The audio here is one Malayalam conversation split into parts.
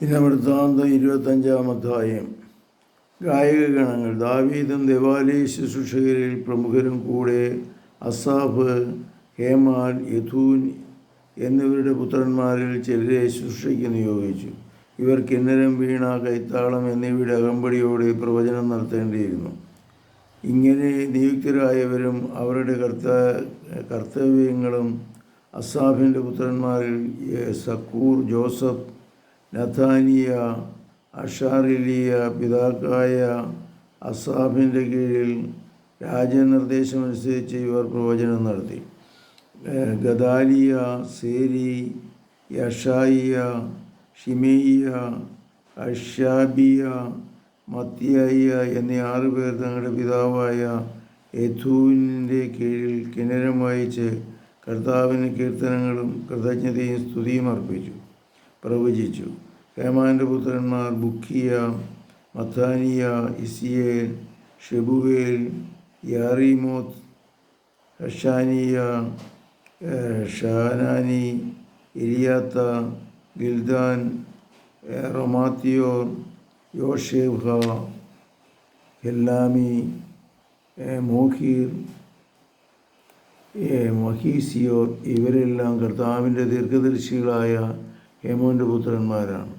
ദിനവൃത്താന്തം ഇരുപത്തഞ്ചാം അധ്യായം. ഗായക ഗണങ്ങൾ ദാവീദും ദേവാലയ ശുശ്രൂഷകരിൽ പ്രമുഖരും കൂടെ അസാഫ് ഹേമാൽ യഥൂൻ എന്നിവരുടെ പുത്രന്മാരിൽ ചിലരെ ശുശ്രൂഷയ്ക്ക് നിയോഗിച്ചു. ഇവർ കിന്നരം വീണ കൈത്താളം എന്നിവയുടെ അകമ്പടിയോടെ പ്രവചനം നടത്തേണ്ടിയിരുന്നു. ഇങ്ങനെ നിയുക്തരായവരും അവരുടെ കർത്ത കർത്തവ്യങ്ങളും അസാഫിന്റെ പുത്രന്മാരിൽ സക്കൂർ ജോസഫ് നഥാനിയ അഷാറിലിയ പിതാക്കായ അസാഫിന്റെ കീഴിൽ രാജനിർദ്ദേശമനുസരിച്ച് ഇവർ പ്രവചനം നടത്തി. ഗദാലിയ സേരി യഷായിയ ഷിമേയ അഷാബിയ മത്തിയായിയ എന്നീ ആറ് പേർ തങ്ങളുടെ പിതാവായ യഥൂവിന്റെ കീഴിൽ കിണരം വായിച്ച് കർത്താവിന് കീർത്തനങ്ങളും കൃതജ്ഞതയും സ്തുതിയും അർപ്പിച്ചു. പ്രവചിച്ചു. ഹേമാന്റെ പുത്രന്മാർ ബുക്കിയ മത്താനിയ ഇസിയേൽ ഷെബുവേൽ യാറിമോത്ത് ഹഷാനിയ ഷാനാനി ഇലിയാത്ത ഗിൽദാൻ റൊമാത്തിയോർ യോഷേഹ ഹെല്ലാമി മോഹീർ മഹീസിയോർ ഇവരെല്ലാം കർത്താവിന്റെ ദീർഘദർശികളായ ഹേമോന്റെ പുത്രന്മാരാണ്.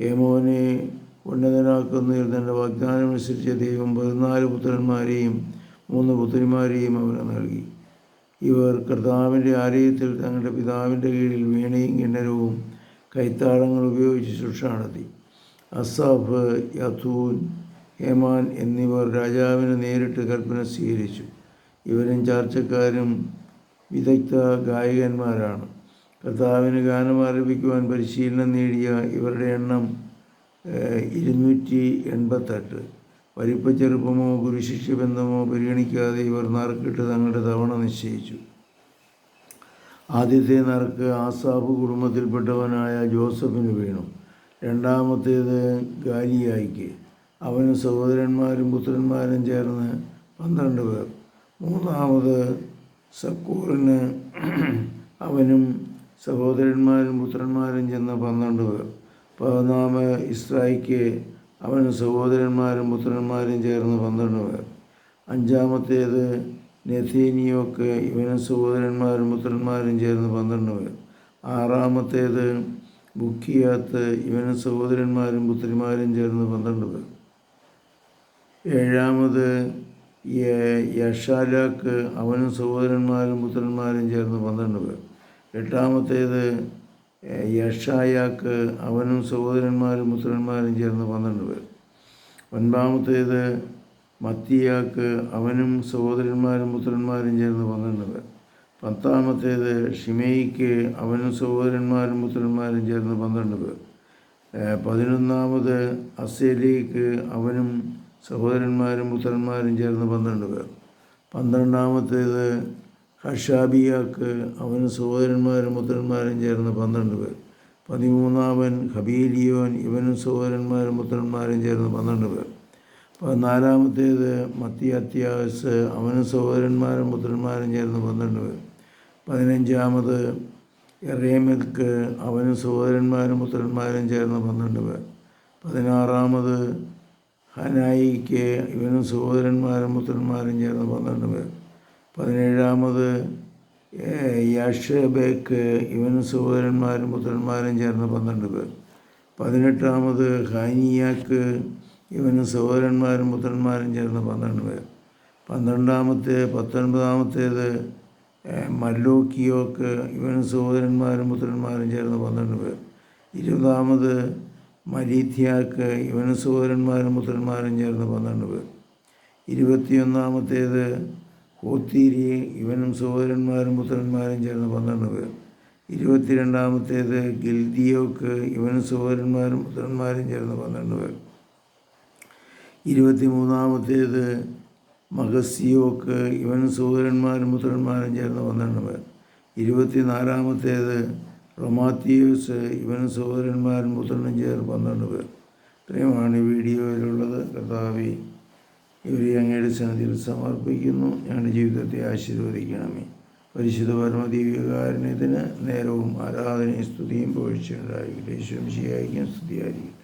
ഹേമോനെ ഉന്നതനാക്കുന്നതിൽ തന്റെ വാഗ്ദാനമനുസരിച്ച് ദൈവം പതിനാല് പുത്രന്മാരെയും മൂന്ന് പുത്രിമാരെയും അവന് നൽകി. ഇവർ കർത്താവിന്റെ ആലയത്തിൽ തങ്ങളുടെ പിതാവിന്റെ കീഴിൽ വീണയും കിണ്ണരവും കൈത്താളങ്ങൾ ഉപയോഗിച്ച് ശിക്ഷ നടത്തി അസാഫ് യഥൂൻ ഹേമാൻ എന്നിവർ രാജാവിന് നേരിട്ട് കൽപ്പന സ്വീകരിച്ചു. ഇവരും ചാർച്ചക്കാരും വിദഗ്ധ ഗായകന്മാരാണ്. കർത്താവിന് ഗാനം ആരംഭിക്കുവാൻ പരിശീലനം നേടിയ ഇവരുടെ എണ്ണം ഇരുന്നൂറ്റി എൺപത്തെട്ട്. വലിപ്പച്ചെറുപ്പമോ ഗുരുശിഷ്യബന്ധമോ പരിഗണിക്കാതെ ഇവർ നറുക്കിട്ട് തങ്ങളുടെ തവണ നിശ്ചയിച്ചു. ആദ്യത്തെ നറുക്ക് ആസാബ് കുടുംബത്തിൽപ്പെട്ടവനായ ജോസഫിന് വീണു. രണ്ടാമത്തേത് ഗാലിയായിക്ക് അവന് സഹോദരന്മാരും പുത്രന്മാരും ചേർന്ന് പന്ത്രണ്ട് പേർ. മൂന്നാമത് സക്കൂറിന് അവനും സഹോദരന്മാരും പുത്രന്മാരും ചെന്ന് പന്ത്രണ്ട് പേർ. പതിനാമ ഇസ്രായിക്ക് അവന് സഹോദരന്മാരും പുത്രന്മാരും ചേർന്ന് പന്ത്രണ്ട് പേർ. അഞ്ചാമത്തേത് നെഥീനിയോക്ക് ഇവനും സഹോദരന്മാരും പുത്രന്മാരും ചേർന്ന് പന്ത്രണ്ട് പേർ. ആറാമത്തേത് ബുക്കിയാത്ത് ഇവനും സഹോദരന്മാരും പുത്രിമാരും ചേർന്ന് പന്ത്രണ്ട് പേർ. ഏഴാമത് യഷാലാക്ക് അവനും സഹോദരന്മാരും പുത്രന്മാരും ചേർന്ന് പന്ത്രണ്ട് പേർ. എട്ടാമത്തേത് യഷായാക്ക് അവനും സഹോദരന്മാരും പുത്രന്മാരും ചേർന്ന് പന്ത്രണ്ട് പേർ. ഒൻപതാമത്തേത് മത്തിയാക്ക് അവനും സഹോദരന്മാരും പുത്രന്മാരും ചേർന്ന് പന്ത്രണ്ട് പേർ. പത്താമത്തേത് ഷിമയിക്ക് അവനും സഹോദരന്മാരും പുത്രന്മാരും ചേർന്ന് പന്ത്രണ്ട് പേർ. പതിനൊന്നാമത് അസേലിക്ക് അവനും സഹോദരന്മാരും പുത്രന്മാരും ചേർന്ന് പന്ത്രണ്ട് പേർ. പന്ത്രണ്ടാമത്തേത് ഹഷാബിയാക്ക് അവനും സഹോദരന്മാരും പുത്രന്മാരും ചേർന്ന് പന്ത്രണ്ട് പേർ. പതിമൂന്നാമൻ ഹബീലിയോൻ ഇവനും സഹോദരന്മാരും പുത്രന്മാരും ചേർന്ന് പന്ത്രണ്ട് പേർ. പതിനാലാമത്തേത് മത്തിയത്യാസ് അവനും സഹോദരന്മാരും പുത്രന്മാരും ചേർന്ന് പന്ത്രണ്ട് പേർ. പതിനഞ്ചാമത് എറേമൽക്ക് അവനും സഹോദരന്മാരും പുത്രന്മാരും ചേർന്ന് പന്ത്രണ്ട് പേർ. പതിനാറാമത് ഹനായിക്ക് ഇവനും സഹോദരന്മാരും പുത്രന്മാരും ചേർന്ന് പന്ത്രണ്ട് പേർ. പതിനേഴാമത് യാഷബേക്ക് ഇവനും സഹോദരന്മാരും പുത്രന്മാരും ചേർന്ന് പന്ത്രണ്ട് പേർ. പതിനെട്ടാമത് ഹാനിയാക്ക് ഇവനും സഹോദരന്മാരും പുത്രന്മാരും ചേർന്ന് പന്ത്രണ്ട് പേർ. പന്ത്രണ്ടാമത്തെ പത്തൊൻപതാമത്തേത് മല്ലോക്കിയോക്ക് ഇവനും സഹോദരന്മാരും പുത്രന്മാരും ചേർന്ന് പന്ത്രണ്ട് പേർ. ഇരുപതാമത് മലീഥിയാക്ക് ഇവനും സഹോദരന്മാരും പുത്രന്മാരും ചേർന്ന് പന്ത്രണ്ട് പേർ. ഇരുപത്തിയൊന്നാമത്തേത് ഹോത്തീരി ഇവനും സഹോദരന്മാരും പുത്രന്മാരും ചേർന്ന് പന്ത്രണ്ട് പേർ. ഇരുപത്തിരണ്ടാമത്തേത് ഗിൽദിയോക്ക് ഇവനും സഹോദരന്മാരും പുത്രന്മാരും ചേർന്ന് പന്ത്രണ്ട് പേർ. ഇരുപത്തിമൂന്നാമത്തേത് മഹസിയോക്ക് ഇവനും സഹോദരന്മാരും പുത്രന്മാരും ചേർന്ന് പന്ത്രണ്ട് പേർ. ഇരുപത്തിനാലാമത്തേത് റൊമാത്തിയോസ് ഇവനും സഹോദരന്മാരും പുത്രനും ചേർന്ന് പന്ത്രണ്ട് പേർ. ഇത്രയുമാണ് വീഡിയോയിലുള്ളത്. കർത്താവി ഇവരെ അങ്ങയുടെ സന്നിധിയിൽ സമർപ്പിക്കുന്നു. ഞങ്ങളുടെ ജീവിതത്തെ ആശീർവദിക്കണമേ. പരിശുദ്ധ പരമദീവികാരുണ്യത്തിന് നേരവും ആരാധനയും സ്തുതിയും പുകഴ്ചയുണ്ടായിരിക്കട്ടെ ശരിയായിരിക്കും സ്തുതിയായിരിക്കട്ടെ